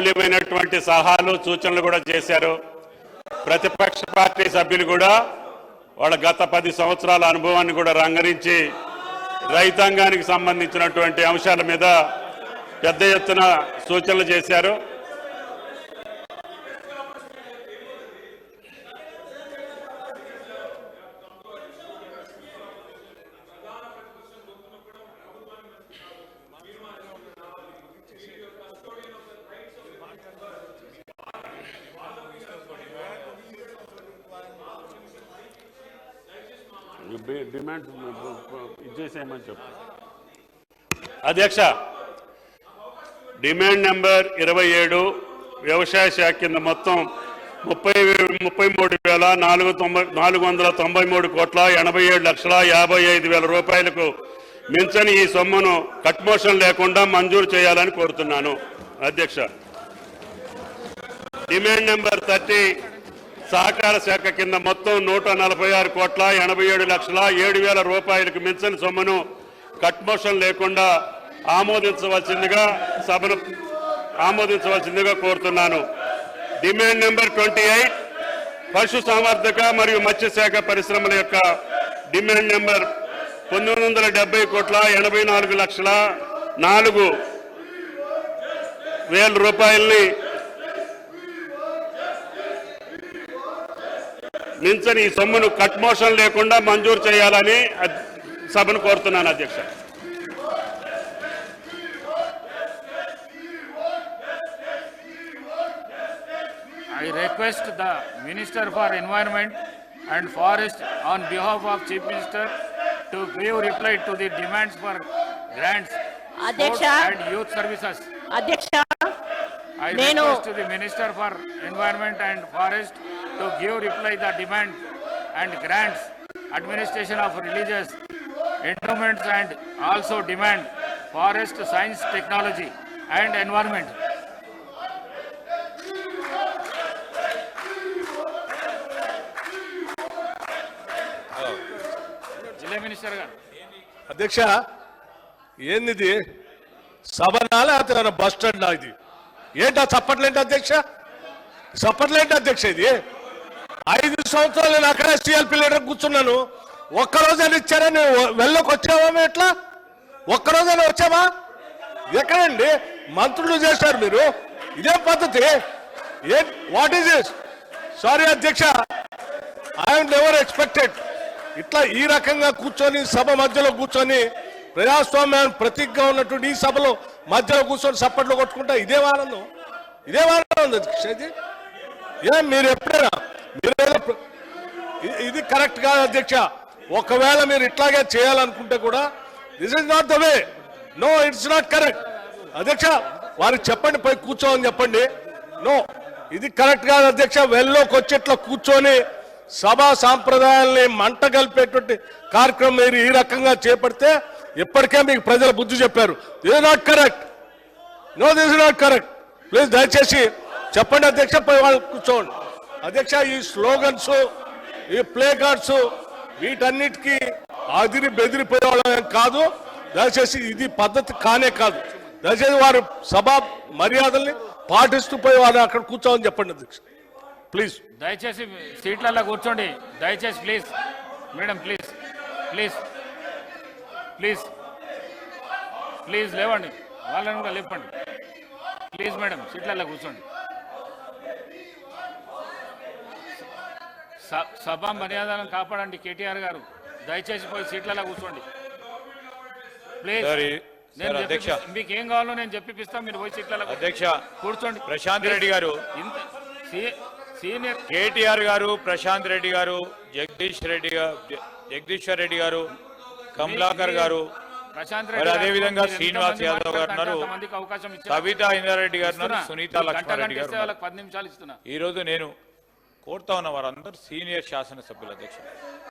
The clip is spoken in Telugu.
అమూల్యమైనటువంటి సలహాలు సూచనలు కూడా చేశారు. ప్రతిపక్ష పార్టీ సభ్యులు కూడా వాళ్ళ గత పది సంవత్సరాల అనుభవాన్ని కూడా రంగరించి రైతాంగానికి సంబంధించినటువంటి అంశాల మీద పెద్ద ఎత్తున సూచనలు చేశారు. డిమాండ్ uh, uh, ఇచ్చేసేయమని చెప్పు. అధ్యక్ష డిమాండ్ నెంబర్ ఇరవై ఏడు వ్యవసాయ శాఖ కింద మొత్తం ముప్పై ముప్పై మూడు వేల నాలుగు తొంభై నాలుగు వందల తొంభై మూడు కోట్ల ఎనభై ఏడు లక్షల యాభై ఐదు వేల రూపాయలకు మించని ఈ సొమ్మును కట్మోషన్ లేకుండా మంజూరు చేయాలని కోరుతున్నాను. అధ్యక్ష డిమాండ్ నెంబర్ థర్టీ సహకార శాఖ కింద మొత్తం నూట నలభై ఆరు కోట్ల ఎనభై ఏడు లక్షల ఏడు వేల రూపాయలకు మించిన సొమ్మును కట్మోషన్ లేకుండా ఆమోదించవలసిందిగా సభను ఆమోదించవలసిందిగా కోరుతున్నాను. డిమాండ్ నెంబర్ ట్వంటీ ఎయిట్ పశు సంవర్ధక మరియు మత్స్యశాఖ పరిశ్రమల యొక్క డిమాండ్ నెంబర్ పంతొమ్మిది వందల డెబ్బై కోట్ల ఎనభై నాలుగు లక్షల నాలుగు వేల రూపాయల్ని నించని ఈ సొమ్మును కట్ మోషన్ లేకుండా మంజూరు చేయాలని సభను కోరుతున్నాను అధ్యక్ష. I request the minister for environment and forest on behalf of chief minister to give reply to the demands for grants and youth services అధ్యక్ష నేను- request to the Minister for Environment and Forest to give reply the demand and grants, administration of religious endowments and also demand forest science technology and environment. జిల్లా మినిస్టర్ గారు అధ్యక్ష ఏంది సభనా లేకపోతే బస్ స్టాండ్ ఇది ఏంటా చప్పట్లేంటి అధ్యక్ష? చప్పట్లేంటి అధ్యక్ష ఇది? ఐదు సంవత్సరాలు నేను అక్కడే సిఎల్పి లీడర్ కూర్చున్నాను. ఒక్కరోజైనా ఇచ్చారా? నువ్వు వెళ్ళకి వచ్చావా ఎట్లా ఒక్కరోజైనా వచ్చావా? ఎక్కడండి? మంత్రులు చేశారు మీరు. ఇదే పద్ధతి. ఏ వాట్ ఈస్ దిస్ సారీ అధ్యక్ష. ఐఎమ్ నెవర్ ఎక్స్పెక్టెడ్ ఇట్లా ఈ రకంగా కూర్చొని సభ మధ్యలో కూర్చొని ప్రజాస్వామ్యాన్ని ప్రతీకగా ఉన్నటువంటి ఈ సభలో మధ్యలో కూర్చొని సప్పట్లు కొట్టుకుంటా. ఇదే ఆనందం ఇదే ఆనందం ఉంది అధ్యక్ష ఏం మీరు ఎప్పుడైనా మీరు ఇది కరెక్ట్ కాదు అధ్యక్ష. ఒకవేళ మీరు ఇట్లాగే చేయాలనుకుంటే కూడా this is not the way no it's not correct అధ్యక్ష వారికి చెప్పండి పోయి కూర్చోమని చెప్పండి. నో ఇది కరెక్ట్ కాదు అధ్యక్ష. వెల్లోకి వచ్చేట్లా కూర్చొని సభా సాంప్రదాయాల్ని మంట కలిపేటువంటి కార్యక్రమం మీరు ఈ రకంగా చేపడితే ఇప్పటికే మీకు ప్రజలు బుద్ధి చెప్పారు. ఇది not correct no this not correct please దయచేసి చెప్పండి అధ్యక్ష వాళ్ళు కూర్చోండి. అధ్యక్ష ఈ స్లోగన్స్ ఈ ప్లే కార్డ్స్ వీటన్నిటికీ అదిరి బెదిరిపోయేవాళ్ళం కాదు. దయచేసి ఇది పద్ధతి కానే కాదు. దయచేసి వారు సభ మర్యాదల్ని పాటిస్తూ పోయి వారు అక్కడ కూర్చోమని చెప్పండి అధ్యక్ష. ప్లీజ్ దయచేసి సీట్లలో కూర్చోండి. దయచేసి please. Madam please. Please. Please. Please లేవండి. వాళ్ళని కూడా లేపండి. ప్లీజ్ మేడం సీట్లలో కూర్చోండి. సభ మర్యాదలను కాపాడండి కేటీఆర్ గారు. దయచేసి పోయి సీట్లలో కూర్చోండి. ప్లీజ్. నేను అధ్యక్ష. మీకు ఏం కావాలో నేను చెప్పిస్తా మీరు పోయి సీట్లలో. అధ్యక్ష కూర్చోండి. ప్రశాంత్ రెడ్డి గారు. సీనియర్ కేటీఆర్ గారు ప్రశాంత్ రెడ్డి గారు జగదీష్ రెడ్డి గారు జగదీశ్వర్ రెడ్డి గారు కమలాకర్ గారు మరి అదే విధంగా శ్రీనివాస్ యాదవ్ గారు ఉన్నారు. కవిత ఇందారెడ్డి గారు ఉన్నారు. సునీత లక్ష్మారెడ్డి గారు ఈ రోజు నేను కోరుతా ఉన్న వారందరూ సీనియర్ శాసనసభ్యులు అధ్యక్ష